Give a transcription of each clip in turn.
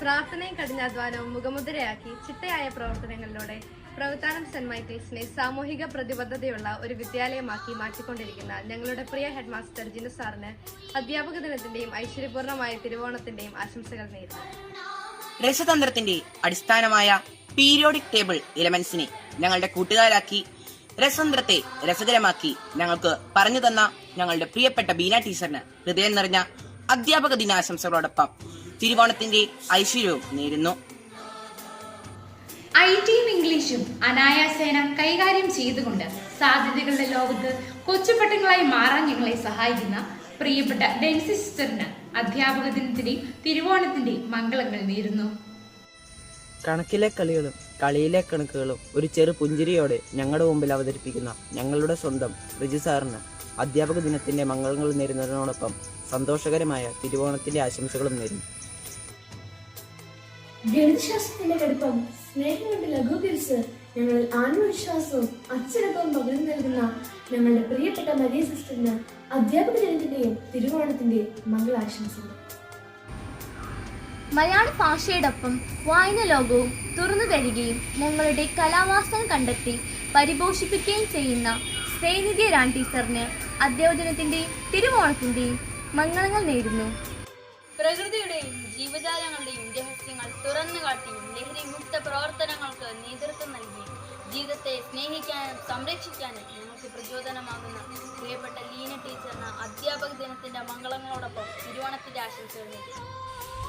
പ്രാർത്ഥനയും കഠിനാധ്വാനവും മുഖമുദ്രയാക്കി ചിട്ടയായ പ്രവർത്തനങ്ങളിലൂടെ പ്രവർത്തനം സെന്റ് മൈക്കിൾസിനെ സാമൂഹിക പ്രതിബദ്ധതയുള്ള ഒരു വിദ്യാലയമാക്കി മാറ്റിക്കൊണ്ടിരിക്കുന്ന ഞങ്ങളുടെ പ്രിയ ഹെഡ് മാസ്റ്റർ ജിനു സാറിന് അധ്യാപക ദിനത്തിന്റെയും ഐശ്വര്യപൂർണമായ തിരുവോണത്തിന്റെയും ആശംസകൾ നേരുന്നു. രസതന്ത്രത്തിന്റെ അടിസ്ഥാനമായ പീരിയോഡിക് ടേബിൾ എലമെന്റ്സിനെ ഞങ്ങളുടെ കൂട്ടുകാരാക്കി രസതന്ത്രത്തെ രസകരമാക്കി ഞങ്ങൾക്ക് പറഞ്ഞു തന്ന ഞങ്ങളുടെ പ്രിയപ്പെട്ട ബീന ടീച്ചറിന് ഹൃദയം നിറഞ്ഞ അധ്യാപക ദിനാശംസകളോടൊപ്പം തിരുവോണത്തിന്റെ ഐശ്വര്യവും നേരുന്നു. ഐ ടിയും ഇംഗ്ലീഷും അനായാസേന കൈകാര്യം ചെയ്തുകൊണ്ട് സാധ്യതകളുടെ ലോകത്ത് കൊച്ചുപട്ടങ്ങളായി മാറാൻ ഞങ്ങളെ സഹായിക്കുന്ന പ്രിയപ്പെട്ട ഡെൻസി സിസ്റ്ററിന് അധ്യാപക ദിനത്തിന്റെയും തിരുവോണത്തിന്റെയും മംഗളങ്ങൾ നേരുന്നു. കണക്കിലെ കളികളും കളിയിലെ കണക്കുകളും ഒരു ചെറു പുഞ്ചിരിയോടെ ഞങ്ങളുടെ മുമ്പിൽ അവതരിപ്പിക്കുന്ന ഞങ്ങളുടെ സ്വന്തം റിജു സാറിന് അധ്യാപക ദിനത്തിന്റെ മംഗളങ്ങൾ നേരുന്നതിനോടൊപ്പം സന്തോഷകരമായ തിരുവോണത്തിന്റെ ആശംസകളും നേരുന്നു. ഗണിതശാസ്ത്രത്തിന്റെ കടുപ്പം സ്നേഹം കൊണ്ട് ലഘൂകരിച്ച് ഞങ്ങളിൽ ആത്മവിശ്വാസവും അച്ചടക്കവും പകർന്നു നൽകുന്ന ഞങ്ങളുടെ പ്രിയപ്പെട്ട മരിയ സിസ്റ്ററിന് അധ്യാപക ദിനത്തിന്റെയും തിരുവോണത്തിന്റെയും മംഗളാശംസകൾ. മലയാള ഭാഷയോടൊപ്പം വായന ലോകവും തുറന്നു തരികയും ഞങ്ങളുടെ കലാവാസം കണ്ടെത്തി പരിപോഷിപ്പിക്കുകയും ചെയ്യുന്ന ശ്രീനിധി രാൺ ടീച്ചറിന് അധ്യാപനത്തിന്റെയും തിരുവോണത്തിന്റെയും മംഗളങ്ങൾ നേരുന്നു. പ്രകൃതിയുടെയും ജീവജാലങ്ങളുടെയും തുറന്നു കാട്ടിയും ലഹരി മുക്ത പ്രവർത്തനങ്ങൾക്ക് നേതൃത്വം നൽകി. ജീവിതത്തെ സ്നേഹിക്കാനും സംരക്ഷിക്കാനും ഞങ്ങൾക്ക് പ്രചോദനമാകുന്ന പ്രിയപ്പെട്ട ലീന ടീച്ചറിന് അധ്യാപക ദിനത്തിന്റെ മംഗളങ്ങളോടൊപ്പം തിരുവോണത്തിന്റെ ആശംസകൾ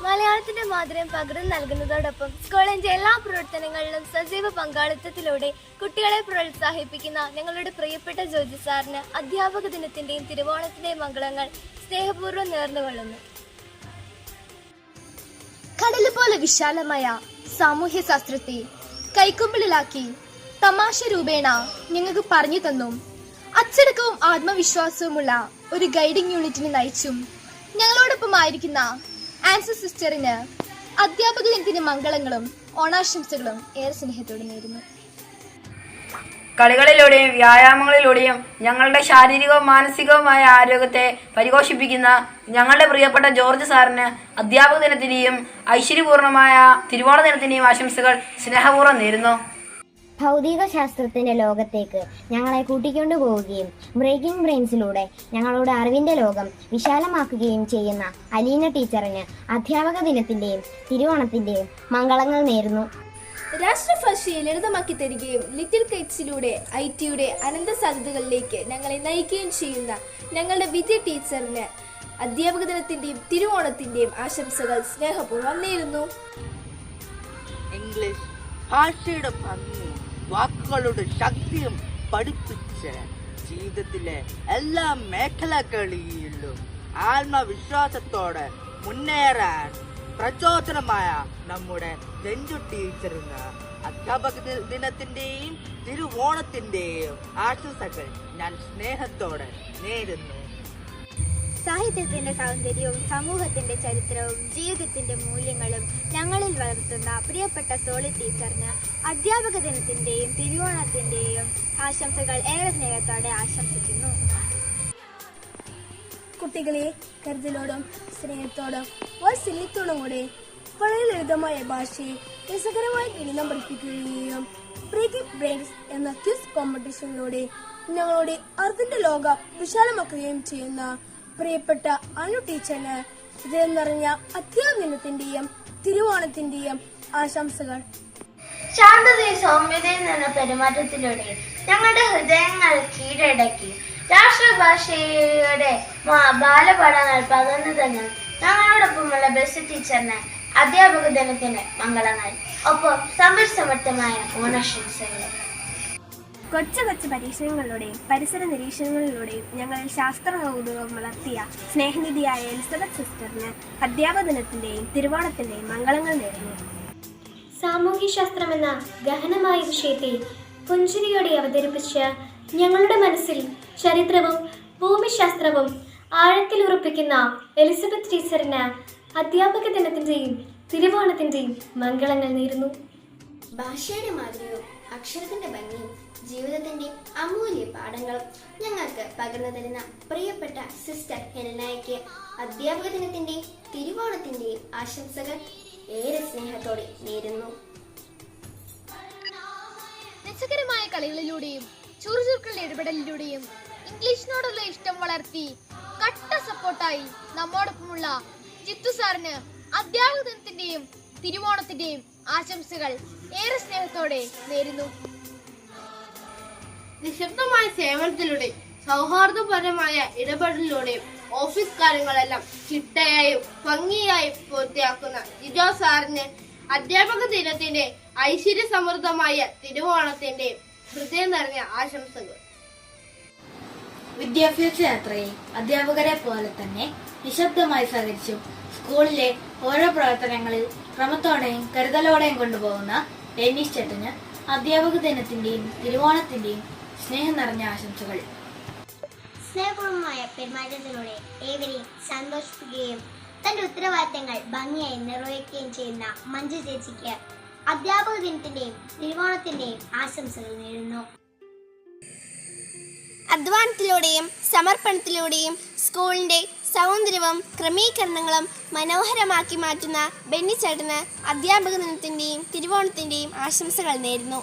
മലയാളത്തിന്റെ മാധുര്യം പകർന്നു നൽകുന്നതോടൊപ്പം സ്കൂളിന്റെ എല്ലാ പ്രവർത്തനങ്ങളിലും സജീവ പങ്കാളിത്തത്തിലൂടെ കുട്ടികളെ പ്രോത്സാഹിപ്പിക്കുന്ന ഞങ്ങളുടെ പ്രിയപ്പെട്ട ജോജി സാറിന് അധ്യാപക ദിനത്തിന്റെയും തിരുവോണത്തിന്റെയും മംഗളങ്ങൾ സ്നേഹപൂർവം നേർന്നുകൊള്ളുന്നു. കടൽ പോലെ വിശാലമായ സാമൂഹ്യ ശാസ്ത്രത്തെ കൈക്കുമ്പിളിലാക്കി തമാശ രൂപേണ ഞങ്ങൾക്ക് പറഞ്ഞു തന്നും. അച്ചടക്കവും ആത്മവിശ്വാസവുമുള്ള ഒരു ഗൈഡിംഗ് യൂണിറ്റിനെ നയിച്ചും ഞങ്ങളോടൊപ്പം ആയിരിക്കുന്ന ആൻസർ സിസ്റ്ററിന് അധ്യാപക ദിനത്തിന് മംഗളങ്ങളും ഓണാശംസകളും ഏറെ സ്നേഹത്തോടെ നേരുന്നു. കളികളിലൂടെയും വ്യായാമങ്ങളിലൂടെയും ഞങ്ങളുടെ ശാരീരികവും മാനസികവുമായ ആരോഗ്യത്തെ പരിപോഷിപ്പിക്കുന്ന ഞങ്ങളുടെ പ്രിയപ്പെട്ട ജോർജ് സാറിന് അധ്യാപക ദിനത്തിനെയും ഐശ്വര്യപൂർണമായ തിരുവോണ ദിനത്തിനെയും ആശംസകൾ സ്നേഹപൂർവം നേരുന്നു. ഭൗതിക ശാസ്ത്രത്തിന്റെ ലോകത്തേക്ക് ഞങ്ങളെ കൂട്ടിക്കൊണ്ടു പോവുകയും ബ്രേക്കിംഗ് ബ്രെയിൻസിലൂടെ ഞങ്ങളുടെ അറിവിന്റെ ലോകം വിശാലമാക്കുകയും ചെയ്യുന്ന അലീന ടീച്ചറിന് അധ്യാപക ദിനത്തിന്റെയും തിരുവോണത്തിന്റെയും മംഗളങ്ങൾ നേരുന്നു. രാഷ്ട്രഭാഷയെ ലളിതമാക്കി തരികയും ലിറ്റിൽ കൈറ്റ്സിലൂടെ ഐ ടിയുടെ അനന്ത സാധ്യതകളിലേക്ക് ഞങ്ങളെ നയിക്കുകയും ചെയ്യുന്ന ഞങ്ങളുടെ വിദ്യ ടീച്ചറിന് അധ്യാപക ദിനത്തിന്റെയും തിരുവോണത്തിന്റെയും ആശംസകൾ സ്നേഹപൂർവം നേരുന്നു. ഇംഗ്ലീഷ് ഭാഷയുടെ ഭംഗിയും വാക്കുകളുടെ ശക്തിയും പഠിപ്പിച്ച് ജീവിതത്തിലെ എല്ലാ മേഖലകളിലും ആത്മവിശ്വാസത്തോടെ മുന്നേറാൻ പ്രചോദനമായ നമ്മുടെ രഞ്ജു ടീച്ചറിന് അധ്യാപക ദിനത്തിന്റെയും തിരുവോണത്തിന്റെയും ആശംസകൾ ഞാൻ സ്നേഹത്തോടെ നേരുന്നു. സാഹിത്യത്തിന്റെ സൗന്ദര്യവും സമൂഹത്തിന്റെ ചരിത്രവും ജീവിതത്തിന്റെ മൂല്യങ്ങളും ഞങ്ങളിൽ വളർത്തുന്ന പ്രിയപ്പെട്ട സോളി ടീച്ചറിന് അധ്യാപക ദിനത്തിന്റെയും തിരുവോണത്തിന്റെയും ആശംസകൾ ഏറെ സ്നേഹത്തോടെ ആശംസിക്കുന്നു. കുട്ടികളെ കരുതലോടും സ്നേഹത്തോടും വാത്സല്യത്തോടും കൂടെ വളരെ ലളിതമായ ഭാഷയെ രസകരമായി ഗണിതം പഠിപ്പിക്കുകയും ബ്രെയിൻസ് എന്ന ക്വിസ് കോമ്പറ്റീഷനിലൂടെ ഞങ്ങളുടെ അറിവിന്റെ ലോക വിശാലമാക്കുകയും ചെയ്യുന്ന പ്രിയപ്പെട്ട അനു ടീച്ചറിന് ഹൃദയം നിറഞ്ഞ അധ്യാപനത്തിന്റെയും തിരുവോണത്തിന്റെയും ആശംസകൾ. ശാന്തതയും സൗമ്യതയും എന്ന പെരുമാറ്റത്തിലൂടെ ഞങ്ങളുടെ ഹൃദയങ്ങൾ കീഴടക്കി. രാഷ്ട്രഭാഷയുടെ ബാലപാഠങ്ങൾ പകർന്നു തന്നെ ഞങ്ങളോടൊപ്പമുള്ള ബസ് ടീച്ചറിന് അധ്യാപക ദിനത്തിന് മംഗളങ്ങൾ. ഒപ്പം സമരസമർത്ഥമായ ഓണാശംസകൾ. കൊച്ചു കൊച്ചു പരീക്ഷണങ്ങളിലൂടെയും പരിസര നിരീക്ഷണങ്ങളിലൂടെയും ഞങ്ങൾ ശാസ്ത്ര കൗതുകം വളർത്തിയ സ്നേഹനിധിയായ എലിസബത്ത് സിസ്റ്ററിന് അധ്യാപക ദിനത്തിന്റെയും തിരുവോണത്തിന്റെയും മംഗളങ്ങൾ നേരുന്നു. എന്ന ഗഹനമായ വിഷയത്തിൽ പുഞ്ചിരിയോടെ അവതരിപ്പിച്ച ഞങ്ങളുടെ മനസ്സിൽ ചരിത്രവും ഭൂമിശാസ്ത്രവും ആഴത്തിൽ ഉറപ്പിക്കുന്ന എലിസബത്ത് ടീച്ചറിന് അധ്യാപക ദിനത്തിന്റെയും തിരുവോണത്തിന്റെയും മംഗളങ്ങൾ നേരുന്നു. ഭാഷയുടെ മാതൃകയും അക്ഷരത്തിന്റെ ഭംഗിയും ജീവിതത്തിന്റെ അമൂല്യ പാഠങ്ങളും ഞങ്ങൾക്ക് പകർന്നു തരുന്ന പ്രിയപ്പെട്ട സിസ്റ്റർ ഹെലനായ്ക്ക് അധ്യാപക ദിനത്തിന്റെയും തിരുവോണത്തിന്റെയും ആശംസകൾ ഏറെ സ്നേഹത്തോടെ നേരുന്നു. രസകരമായ കളികളിലൂടെയും ചുറുചുറുക്കളുടെ ഇടപെടലിലൂടെയും ഇംഗ്ലീഷിനോടുള്ള ഇഷ്ടം വളർത്തി കട്ട സപ്പോർട്ടായി നമ്മോടൊപ്പമുള്ള ജിത്തു സാറിന് അധ്യാപക ദിനത്തിന്റെയും തിരുവോണത്തിന്റെയും ആശംസകൾ ഏറെ സ്നേഹത്തോടെ നേരുന്നു. നിശബ്ദമായ സേവനത്തിലൂടെ സൗഹാർദ്ദപരമായ ഇടപെടലിലൂടെയും ഓഫീസ് കാര്യങ്ങളെല്ലാം ചിട്ടയായും ഭംഗിയായും പൂർത്തിയാക്കുന്ന ജിജോ സാറിന് അധ്യാപക ദിനത്തിന്റെ ഐശ്വര്യ സമൃദ്ധമായ തിരുവോണത്തിന്റെ ഹൃദയം നിറഞ്ഞ ആശംസകൾ. വിദ്യാഭ്യാസ യാത്രയിൽ അധ്യാപകരെ പോലെ തന്നെ നിശബ്ദമായി സഹകരിച്ചും സ്കൂളിലെ ഓരോ പ്രവർത്തനങ്ങളിൽ ക്രമത്തോടെയും കരുതലോടെയും കൊണ്ടുപോകുന്ന ഡെന്നീസ് ചേട്ടന് അധ്യാപക ദിനത്തിന്റെയും തിരുവോണത്തിന്റെയും സ്നേഹം നിറഞ്ഞ ആശംസകൾ. സ്നേഹപൂർവമായ പെരുമാറ്റത്തിലൂടെ ഏവരെയും സന്തോഷിപ്പിക്കുകയും തന്റെ ഉത്തരവാദിത്തങ്ങൾ ഭംഗിയായി നിർവഹിക്കുകയും ചെയ്യുന്ന മഞ്ജു ചേച്ചിക്ക് അധ്യാപക ദിനത്തിന്റെയും തിരുവോണത്തിന്റെയും ആശംസകൾ നേരുന്നു. അധ്വാനത്തിലൂടെയും സമർപ്പണത്തിലൂടെയും സ്കൂളിന്റെ സൗന്ദര്യവും ക്രമീകരണങ്ങളും മനോഹരമാക്കി മാറ്റുന്ന ബെന്നിച്ചേട്ടന് അധ്യാപക ദിനത്തിന്റെയും തിരുവോണത്തിന്റെയും ആശംസകൾ നേരുന്നു.